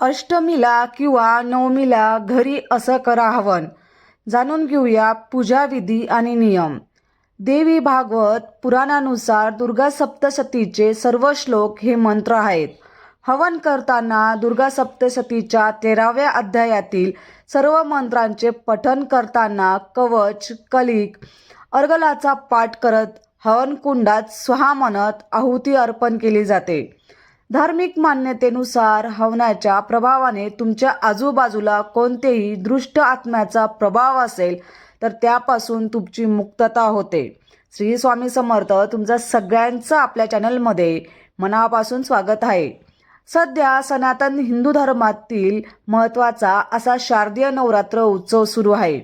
अष्टमीला किंवा नवमीला घरी असं करा हवन जाणून घेऊया पूजाविधी आणि नियम. देवी भागवत पुराणानुसार दुर्गा सप्तशतीचे सर्व श्लोक हे मंत्र आहेत. हवन करताना दुर्गा सप्तशतीच्या तेराव्या अध्यायातील सर्व मंत्रांचे पठन करताना कवच कलिक अर्गलाचा पाठ करत हवनकुंडात स्वहा म्हणत आहुती अर्पण केली जाते. धार्मिक मान्यतेनुसार हवनाच्या प्रभावाने तुमच्या आजूबाजूला कोणतेही दृष्ट आत्म्याचा प्रभाव असेल तर त्यापासून तुमची मुक्तता होते. श्री स्वामी समर्थ तुमचं सगळ्यांचं आपल्या चॅनलमध्ये मनापासून स्वागत आहे. सध्या सनातन हिंदू धर्मातील महत्त्वाचा असा शारदीय नवरात्र उत्सव सुरू आहे.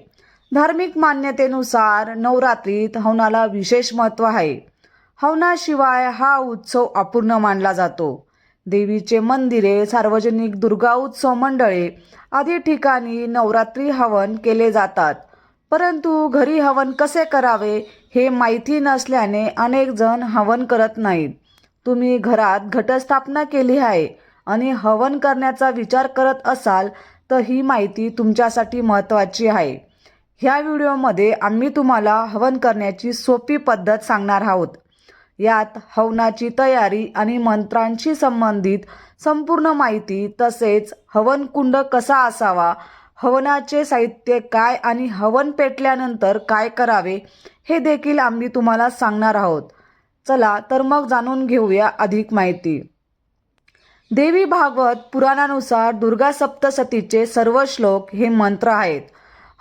धार्मिक मान्यतेनुसार नवरात्रीत हवनाला विशेष महत्त्व आहे. हवनाशिवाय हा उत्सव अपूर्ण मानला जातो. देवीचे मंदिरे सार्वजनिक दुर्गा उत्सव मंडळे आदी ठिकाणी नवरात्री हवन केले जातात. परंतु घरी हवन कसे करावे हे माहिती नसल्याने अनेक जण हवन करत नाहीत. तुम्ही घरात घटस्थापना केली आहे आणि हवन करण्याचा विचार करत असाल तर ही माहिती तुमच्यासाठी महत्त्वाची आहे. ह्या व्हिडिओमध्ये आम्ही तुम्हाला हवन करण्याची सोपी पद्धत सांगणार आहोत. यात हवनाची तयारी आणि मंत्रांशी संबंधित संपूर्ण माहिती तसेच हवनकुंड कसा असावा हवनाचे साहित्य काय आणि हवन पेटल्यानंतर काय करावे हे देखील आम्ही तुम्हाला सांगणार आहोत. चला तर मग जाणून घेऊया अधिक माहिती. देवी भागवत पुराणानुसार दुर्गा सप्तसतीचे सर्व श्लोक हे मंत्र आहेत.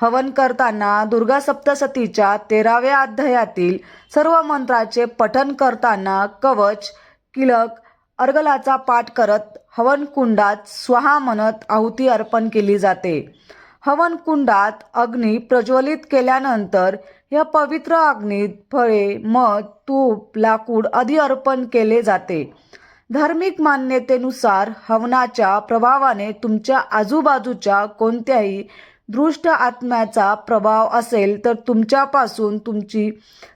हवन करताना दुर्गा सप्तसतीच्या तेराव्या अध्यायातील सर्व मंत्राचे पठन करताना कवच किलक अर्गलाचा पाठ करत हवनकुंडात स्वाहा स्वहा म्हणत आहुती अर्पण केली जाते. हवनकुंडात अग्नी प्रज्वलित केल्यानंतर या पवित्र अग्नीत फळे मध तूप लाकूड आदी अर्पण केले जाते. धार्मिक मान्यतेनुसार हवनाच्या प्रभावाने तुमच्या आजूबाजूच्या कोणत्याही दृष्ट आत्म्याचा प्रभाव असेल तर तुमच्यापासून तुमची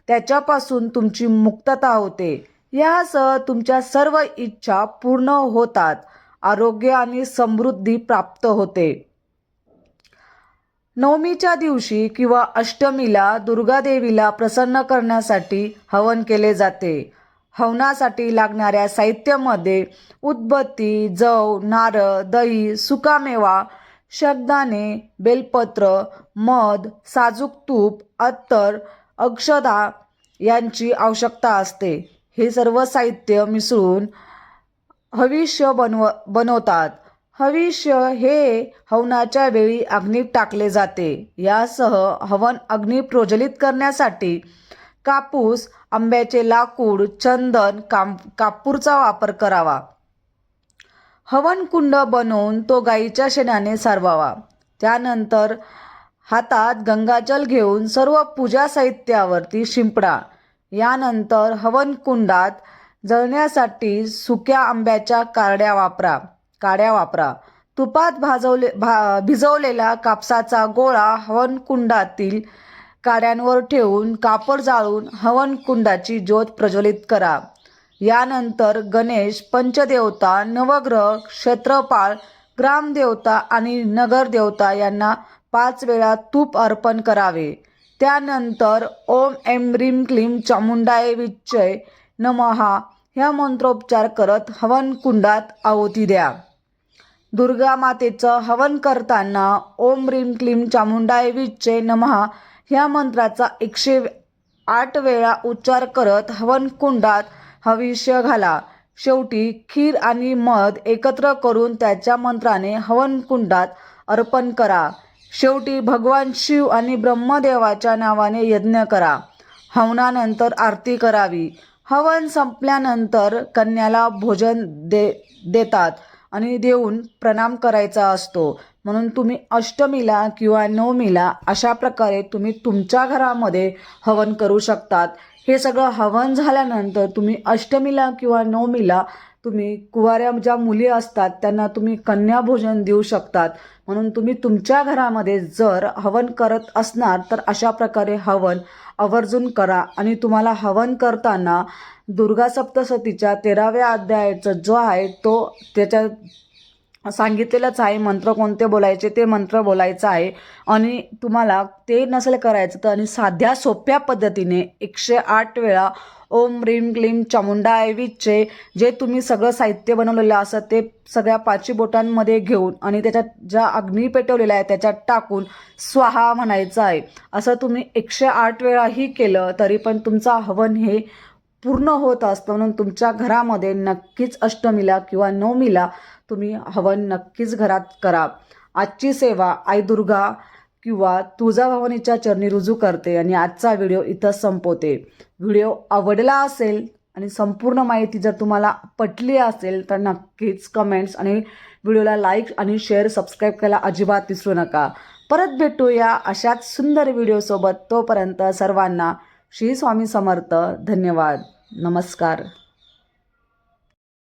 त्याच्यापासून तुमची मुक्तता होते. यासह तुमच्या सर्व इच्छा पूर्ण होतात. आरोग्य आणि समृद्धी प्राप्त होते. नवमीच्या दिवशी किंवा अष्टमीला दुर्गादेवीला प्रसन्न करण्यासाठी हवन केले जाते. हवनासाठी लागणाऱ्या साहित्यामध्ये उदबत्ती जव नारळ दही सुकामेवा शब्दाने बेलपत्र मध साजूक तूप अत्तर अक्षदा यांची आवश्यकता असते. हे सर्व साहित्य मिसळून हविष्य बनव बनवतात. हविष्य हे हवनाच्या वेळी अग्नीत टाकले जाते. यासह हवन अग्नी प्रज्वलित करण्यासाठी कापूस आंब्याचे लाकूड चंदन काम कापूरचा वापर करावा. हवनकुंड बनवून तो गाईच्या शेणाने सारवावा. त्यानंतर हातात गंगाजल घेऊन सर्व पूजा साहित्यावरती शिंपडा. यानंतर हवनकुंडात जळण्यासाठी सुक्या आंब्याच्या कारड्या वापरा. काड्या वापरा. तुपात भाजवले भा भिजवलेला कापसाचा गोळा हवनकुंडातील काड्यांवर ठेवून कापड जाळून हवनकुंडाची ज्योत प्रज्वलित करा. यानंतर गणेश पंचदेवता नवग्रह क्षेत्रपाळ ग्रामदेवता आणि नगरदेवता यांना पाच वेळा तूप अर्पण करावे. त्यानंतर ओम एम रीम क्लीम चामुंडाय विच्चय नमहा ह्या मंत्रोपचार करत हवन कुंडात आहुती द्या. दुर्गा मातेचं हवन करताना ओम रीम क्लीम चामुंडाय विच्चय नमहा ह्या मंत्राचा एकशे आठ वेळा उच्चार करत हवन कुंडात हविष्य घाला. शेवटी खीर आणि मध एकत्र करून त्याच्या मंत्राने हवनकुंडात अर्पण करा. शेवटी भगवान शिव आणि ब्रह्मदेवाच्या नावाने यज्ञ करा. हवनानंतर आरती करावी. हवन संपल्यानंतर कन्याला भोजन दे देतात आणि देऊन प्रणाम करायचा असतो. म्हणून तुम्ही अष्टमीला किंवा नवमीला अशा प्रकारे तुम्ही तुमच्या घरामध्ये हवन करू शकतात. हे सगळं हवन झाल्यानंतर तुम्ही अष्टमीला किंवा नवमीला तुम्ही कुवाऱ्या ज्या मुली असतात त्यांना तुम्ही कन्या भोजन देऊ शकतात. म्हणून तुम्ही तुमच्या घरामध्ये जर हवन करत असणार तर अशा प्रकारे हवन आवर्जून करा. आणि तुम्हाला हवन करताना दुर्गा सप्तशतीच्या तेराव्या अध्यायाचा जो आहे तो त्याच्या सांगितलेलंच आहे मंत्र कोणते बोलायचे ते मंत्र बोलायचं आहे. आणि तुम्हाला ते नसेल करायचं तर आणि साध्या सोप्या पद्धतीने एकशे आठ वेळा ओम रीम क्लीम चामुंडाऐवीचे जे तुम्ही सगळं साहित्य बनवलेलं असं ते सगळ्या पाची बोटांमध्ये घेऊन आणि त्याच्यात ज्या अग्नी पेटवलेल्या आहे त्याच्यात टाकून स्वाहा म्हणायचं आहे. असं तुम्ही एकशे आठ वेळाही केलं तरी पण तुमचं हवन हे पूर्ण होत असतं. म्हणून तुमच्या घरामध्ये नक्कीच अष्टमीला किंवा नवमीला तुम्ही हवन नक्कीच घरात करा. आजची सेवा आई दुर्गा किंवा तुळजाभवानीच्या चरणी रुजू करते आणि आजचा व्हिडिओ इथं संपवते. व्हिडिओ आवडला असेल आणि संपूर्ण माहिती जर तुम्हाला पटली असेल तर नक्कीच कमेंट्स आणि व्हिडिओला लाईक आणि शेअर सबस्क्राईब करायला अजिबात विसरू नका. परत भेटूया अशाच सुंदर व्हिडिओसोबत तोपर्यंत सर्वांना श्री स्वामी समर्थ. धन्यवाद. नमस्कार.